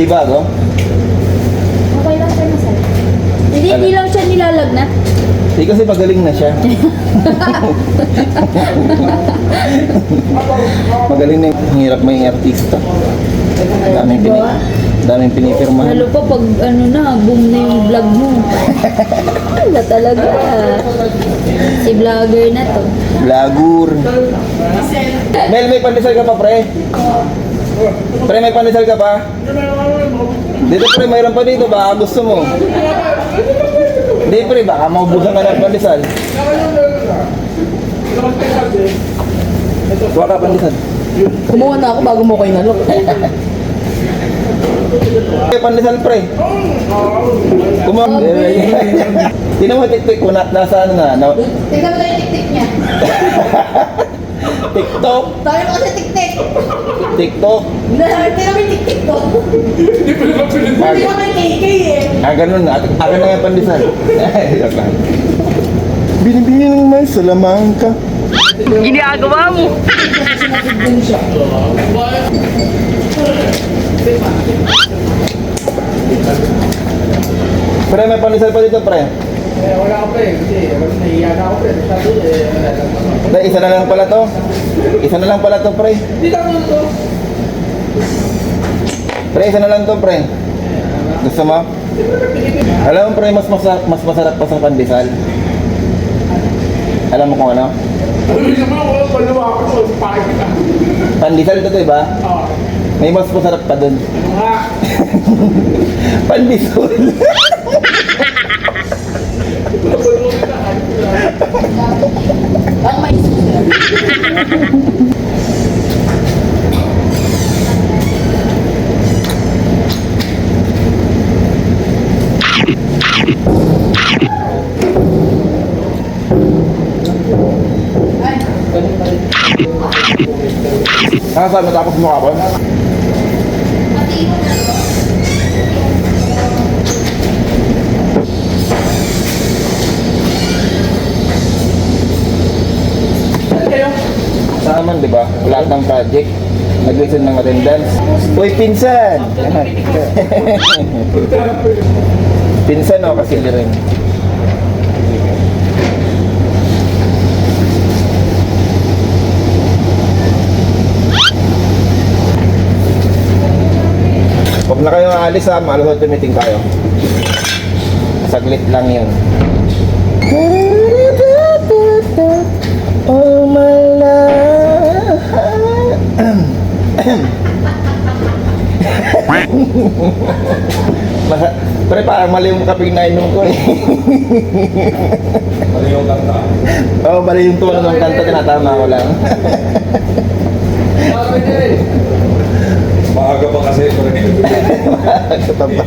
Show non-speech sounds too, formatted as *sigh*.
Di bago? Okay lang siya masal. Hindi, Ano? hindi lang siya nilalagnat. Di kasi pagaling na siya. *laughs* Magaling na yung hirap may artista. Daming, pini, Diba? daming pinipirmahan. Lalo pa pag ano na, boom na yung vlog mo. Wala talaga. Si vlogger na to. Blagur. Mel, may pandesal ka pa, pre? Pre, may pandesal ka pa? Dito, pre, mayroon pa dito. Baka gusto mo. Hindi, pre, baka maubusan ka ng pandesal. Kuha ka pandesal. Kumuha na ako bago mo ko inalok. Pre, pandesal, pre. Kumaw. Sino mo tiktik ko na, nasa ano na Tingnan mo na yung tik-tik niya. *laughs* TikTok? Tayo mo kasi tik-tik. TikTok? Mo yung tik-tik. Ah, Hindi ko may KK eh. ah ganun. Akin na yung pandesal. *laughs* Joke lang. Binibili ng may salamangka. Pre, may pandesal pa dito, pre. Eh, wala ko pa eh. Kasi alam na iyan ako pa eh. Sabi eh, wala lang naman. Dahil isa na lang pala to. Isa na lang pala to, pre. Hindi na mo to. Pre, isa na lang to, pre. Gusto mo? Alam mo, pre, mas, masarap, mas masarap pa sa pandesal. Alam mo kung ano? Sabi naman ako, sa pakit kita. Pandesal ito, diba? Oo. May mas masarap pa dun. Ano nga? *laughs* Pandesal. *laughs* Ang may susunod. Nakasama tapos mo ako? Kayo? Sa aman, di ba? Lahat ng project. Nag-listen ng attendance. Uy, pinsan! *laughs* pinsan o, kasi rin. Huwag na kayong aalis ha, malusot tumiting tayo. Saglit lang yun. Oh my Masa, pre, parang mali yung kaping nainom ko eh. Mali yung kanta. Oo, oh, mali yung tono ng kanta, tinatama ko lang. Maaga pa kasi. pre. *laughs* Ito pa ba?